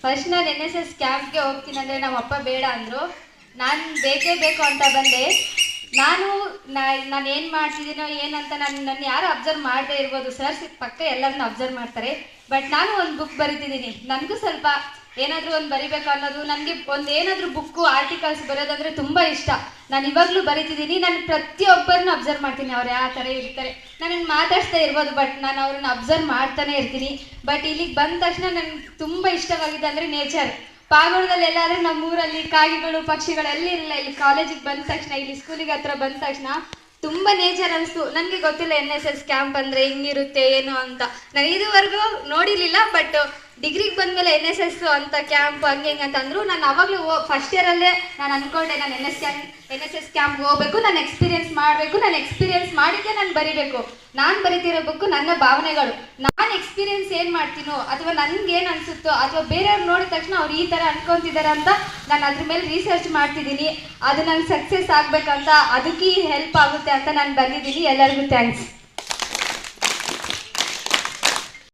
First ನಾನು N S S ಕ್ಯಾಂಪ್ಗೆ ಹೋಗ್ತೀನಿ ಅಂದರೆ ನಮ್ಮ ಅಪ್ಪ ಬೇಡ ಅಂದರು. ನಾನು ಬೇಕೇ ಬೇಕು ಅಂತ ಬಂದೆ. ನಾನು ನಾನು ಏನು ಮಾಡ್ತಿದ್ದೀನೋ ಏನಂತ ನಾನು ನನ್ನ ಯಾರು ಅಬ್ಸರ್ವ್ ಮಾಡದೇ ಇರ್ಬೋದು. ಸರ್ ಪಕ್ಕ ಎಲ್ಲರನ್ನ ಅಬ್ಸರ್ವ್ ಮಾಡ್ತಾರೆ. ಬಟ್ ನಾನು ಒಂದು ಬುಕ್ ಬರೀತಿದ್ದೀನಿ. ನನಗೂ ಸ್ವಲ್ಪ ಏನಾದರೂ ಒಂದು ಬರಿಬೇಕು ಅನ್ನೋದು, ನನಗೆ ಒಂದು ಏನಾದರೂ ಬುಕ್ಕು ಆರ್ಟಿಕಲ್ಸ್ ಬರೋದಂದ್ರೆ ತುಂಬ ಇಷ್ಟ. ನಾನು ಇವಾಗಲೂ ಬರಿತಿದ್ದೀನಿ ನಾನು ಪ್ರತಿಯೊಬ್ಬರನ್ನ ಅಬ್ಸರ್ವ್ ಮಾಡ್ತೀನಿ ಅವ್ರು ಯಾವ ಥರ ಇರ್ತಾರೆ. ನಾನು ಮಾತಾಡ್ತಾ ಇರ್ಬೋದು ಬಟ್ ನಾನು ಅವ್ರನ್ನ ಅಬ್ಸರ್ವ್ ಮಾಡ್ತಾನೆ ಇರ್ತೀನಿ. ಬಟ್ ಇಲ್ಲಿಗೆ ಬಂದ ತಕ್ಷಣ ನನಗೆ ತುಂಬ ಇಷ್ಟವಾಗಿದೆ ಅಂದರೆ ನೇಚರ್ ಪಾಗೋಳದಲ್ಲಿ ಎಲ್ಲಾದ್ರೂ ನಮ್ಮ ಊರಲ್ಲಿ ಕಾಗಿಗಳು, ಪಕ್ಷಿಗಳು ಎಲ್ಲಿ ಇರಲಿಲ್ಲ ಇಲ್ಲಿ ಕಾಲೇಜಿಗೆ ಬಂದ ತಕ್ಷಣ, ಇಲ್ಲಿ ಸ್ಕೂಲಿಗೆ ಹತ್ರ ಬಂದ ತಕ್ಷಣ ತುಂಬ ನೇಚರ್ ಅನಿಸ್ತು. ನನಗೆ ಗೊತ್ತಿಲ್ಲ ಎನ್ ಎಸ್ ಎಸ್ ಕ್ಯಾಂಪ್ ಅಂದರೆ ಹೆಂಗಿರುತ್ತೆ, ಏನು ಅಂತ. ನಾನು ಇದುವರೆಗೂ ನೋಡಿರಲಿಲ್ಲ ಬಟ್ ಡಿಗ್ರಿಗೆ ಬಂದಮೇಲೆ ಎನ್ ಎಸ್ ಎಸ್ ಅಂತ ಕ್ಯಾಂಪ್ ಹಂಗೆ ಹಿಂಗೆ ಅಂತಂದ್ರು ನಾನು ಅವಾಗಲೂ ಫಸ್ಟ್ ಇಯರಲ್ಲೇ ನಾನು ಅನ್ಕೊಂಡೆ ನಾನು N S camp N S S camp ಹೋಗ್ಬೇಕು, ನಾನು ಎಕ್ಸ್ಪೀರಿಯನ್ಸ್ ಮಾಡಬೇಕು, ನಾನು ಎಕ್ಸ್ಪೀರಿಯನ್ಸ್ ಮಾಡಿದ್ದೆ ನಾನು ಬರಿಬೇಕು. ನಾನು ಬರಿತಿರೋ ಬುಕ್ಕು ನನ್ನ ಭಾವನೆಗಳು. ನಾನು ಎಕ್ಸ್ಪೀರಿಯನ್ಸ್ ಏನು ಮಾಡ್ತೀನೋ ಅಥವಾ ನನಗೆ ಏನು ಅನಿಸುತ್ತೋ ಅಥವಾ ಬೇರೆಯವ್ರು ನೋಡಿದ ತಕ್ಷಣ ಅವ್ರು ಈ ಥರ ಅನ್ಕೊಂತಿದ್ದಾರೆ ಅಂತ ನಾನು ಅದ್ರ ಮೇಲೆ ರಿಸರ್ಚ್ ಮಾಡ್ತಿದ್ದೀನಿ. ಅದು ನಂಗೆ ಸಕ್ಸಸ್ ಆಗಬೇಕಂತ ಅದಕ್ಕೆ ಹೆಲ್ಪ್ ಆಗುತ್ತೆ ಅಂತ ನಾನು ಬಂದಿದ್ದೀನಿ. ಎಲ್ಲರಿಗೂ ಥ್ಯಾಂಕ್ಸ್